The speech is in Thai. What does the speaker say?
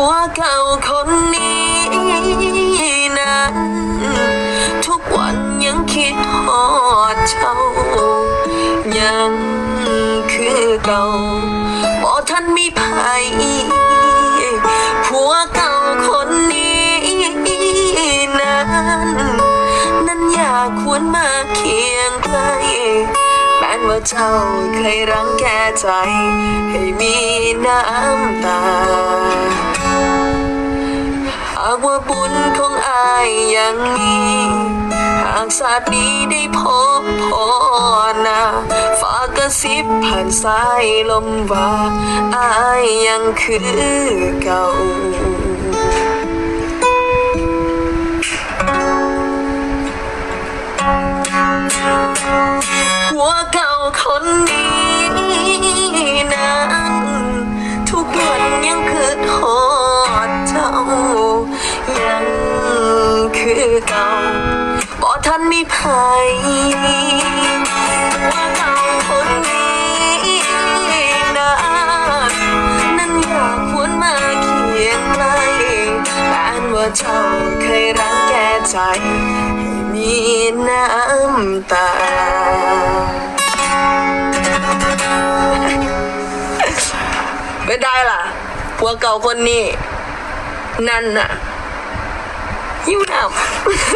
ผัวเก่าคนนี้นั้นทุกวันยังคิดฮอดเจ้า ยังคือเก่าบ่ท่านมีภัยผัวเก่าคนนี้นั้นนั้นอยากควรมาเคียงใกล้แม้ว่าเจ้าเคยรังแกใจ ให้มีน้ำตาากว่าบุญของอายยังมีหากศาสตร์นี้ได้พบพอนาฝากกระซิบผ่านสายลมว่าอายยังคือเก่าหัวเก่าคนนี้นั้นทุกวันยังคือทอ คือเก่าบ่ทันมีภัยหัวเก่าคนนี้นั้นนั้นอยากควรมาเคียงใกล้แม้ว่าเจ้าเคยรังแกใจให้มีน้ำตาไม่ได้ล่ะผัวเก่าคนนี้นั่นน่ะ หิวน้ำ